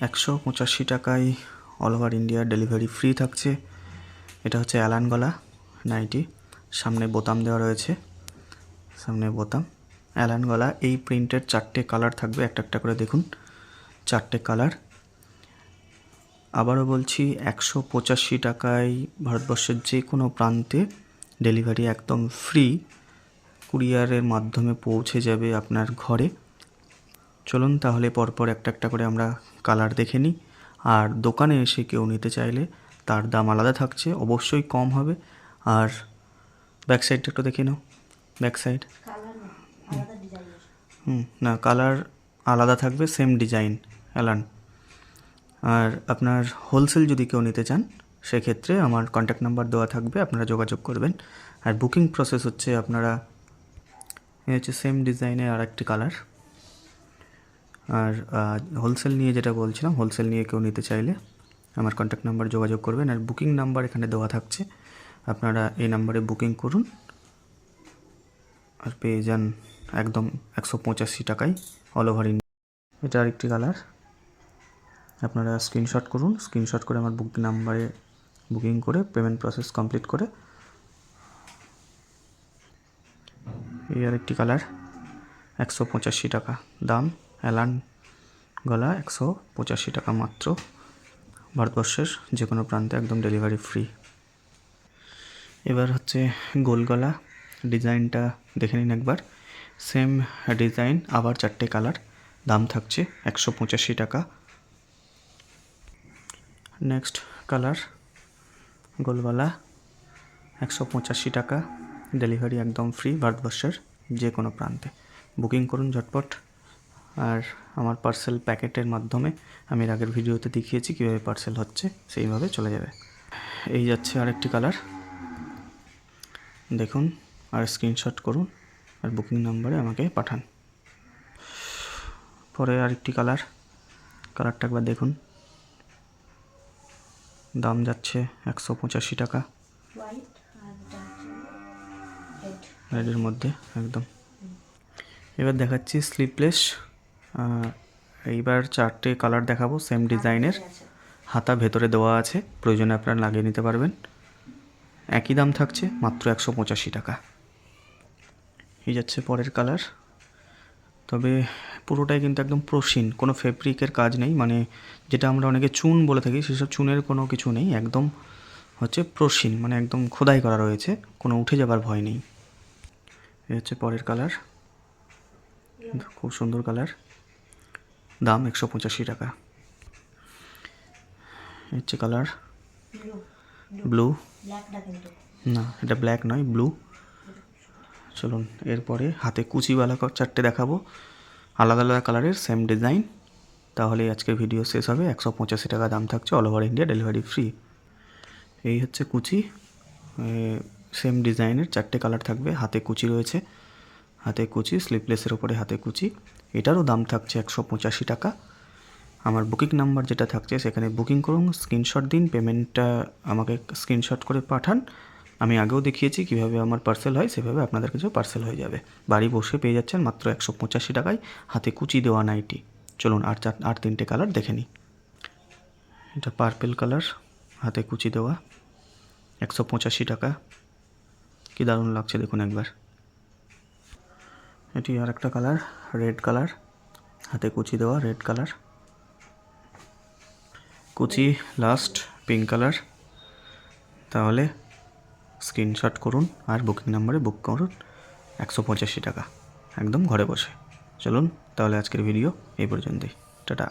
একশো পঁচাশি টাকায় all over India delivery free থাকছে। এটা হচ্ছে অ্যালান গলা, নাইটি। সামনে বোতাম দেওয়া রয়েছে। সামনে বোতাম। অ্যালান গলা, এই প্রিন্টের চারটে কালার থাকবে, একটা একটা করে দেখুন। চারটে কালার। আবারও বলছি, একশো পঁচাশি টাকায় ভারতবর্ষের যে কোনো প্রান্তে ডেলিভারি একদম ফ্রি কুরিয়ারের মাধ্যমে পৌঁছে যাবে আপনার ঘরে। চলুন তাহলে পরপর একটা একটা করে আমরা কালার দেখে নিই। আর দোকানে এসে কেউ নিতে চাইলে তার দাম আলাদা থাকছে অবশ্যই কম হবে। আর ব্যাক সাইডটা একটু দেখে নাও। ব্যাক সাইড হুম। না কালার আলাদা থাকবে সেম ডিজাইন অ্যালান আর আপনার হোলসেল যদি কেউ নিতে চান সেক্ষেত্রে আমার কন্ট্যাক্ট নাম্বার দেওয়া থাকবে আপনারা যোগাযোগ করবেন। আর বুকিং প্রসেস হচ্ছে আপনারা এই হচ্ছে সেম ডিজাইনের আর একটি কালার আর হোলসেল নিয়ে যেটা বলছিলাম হোলসেল নিয়ে কেউ নিতে চাইলে আমার কন্ট্যাক্ট নাম্বার যোগাযোগ করবেন আর বুকিং নাম্বার এখানে দেওয়া থাকছে। আপনারা এই নাম্বারে বুকিং করুন আর পেয়ে যান একদম একশো পঁচাশি টাকায় অল ওভার ইন্ডিয়া এটা আরেকটি কালার আপনারা স্ক্রিনশট করুন স্ক্রিনশট করে আমার বুকিং নাম্বারে বুকিং করে পেমেন্ট প্রসেস কমপ্লিট করে। এই আরেকটি কালার একশো পঁচাশি টাকা দাম। অ্যালান গলা একশো পঁচাশি টাকা মাত্র। ভারতবর্ষের যে কোনো প্রান্তে একদম ডেলিভারি ফ্রি এবার হচ্ছে গোল গলা। ডিজাইনটা দেখে নিন একবার। সেম ডিজাইন আবার চারটে কালার দাম থাকছে একশো পঁচাশি টাকা। নেক্সট কালার গোলগলা একশো পঁচাশি টাকা। ডেলিভারি একদম ফ্রি ভারতবর্ষের যে কোনো প্রান্তে। বুকিং করুন ঝটপট। আর আমার পার্সেল প্যাকেটের মাধ্যমে আমি এর আগের ভিডিওতে দেখিয়েছি কীভাবে পার্সেল হচ্ছে, সেইভাবে চলে যাবে। এই যাচ্ছে আরেকটি কালার দেখুন আর স্ক্রিনশট করুন আর বুকিং নাম্বারে আমাকে পাঠান। পরে আরেকটি কালার কালারটা একবার দেখুন। দাম যাচ্ছে একশো পঁচাশি টাকা। রেডের মধ্যে, একদম। এবার দেখাচ্ছি স্লিপলেস এইবার চারটে কালার দেখাবো সেম ডিজাইনের হাতা ভেতরে দেওয়া আছে, প্রয়োজনে আপনারা লাগিয়ে নিতে পারবেন। একই দাম থাকছে, মাত্র একশো পঁচাশি টাকা। এই যাচ্ছে পরের কালার তবে পুরোটাই কিন্তু একদম প্রসিন, কোনো ফেব্রিকের কাজ নেই মানে যেটা আমরা অনেকে চুন বলে থাকি, সেসব চুনের কোনো কিছু নেই, একদম হচ্ছে প্রসিন মানে একদম খোদাই করা রয়েছে, কোনো উঠে যাবার ভয় নেই। এই হচ্ছে পরের কালার খুব সুন্দর কালার দাম একশো পঁচাশি টাকা। হচ্ছে কালার? ব্লু না এটা ব্ল্যাক নয় ব্লু চলুন এরপরে হাতে কুচিওয়ালা চারটে দেখাবো। আলাদা আলাদা কালারের সেম ডিজাইন তাহলে আজকে ভিডিও শেষ হবে একশো পঁচাশি টাকা দাম থাকছে all over India delivery free এই হচ্ছে কুচি। সেম ডিজাইনের চারটে কালার থাকবে হাতে কুচি রয়েছে। হাতে কুচি স্লিপলেসের ওপরে হাতে কুচি। এটারও দাম থাকছে একশো পঁচাশি টাকা। আমার বুকিং নাম্বার যেটা থাকছে, সেখানে বুকিং করুন, স্ক্রিনশট দিন, পেমেন্টটা আমাকে স্ক্রিনশট করে পাঠান। আমি আগেও দেখিয়েছি কীভাবে আমার পার্সেল হয়, সেভাবে আপনাদের কাছেও পার্সেল হয়ে যাবে। বাড়ি বসে পেয়ে যাচ্ছেন মাত্র একশো পঁচাশি টাকায়, হাতে কুচি দেওয়া নাইটি। চলুন আর চার, আর তিনটে কালার দেখে নিই। এটা পার্পেল কালার, হাতে কুচি দেওয়া। একশো পঁচাশি টাকা। কী দারুণ লাগছে দেখুন একবার। এটি আর একটা কালার, রেড কালার। হাতে কুচি দেওয়া রেড কালার। কুচি লাস্ট পিঙ্ক কালার। তাহলে স্ক্রিনশট করুন আর বুকিং নাম্বারে বুক করুন একশো পঁচাশি টাকা। একদম ঘরে বসে। চলুন তাহলে আজকের ভিডিও এই পর্যন্তই। টাটা।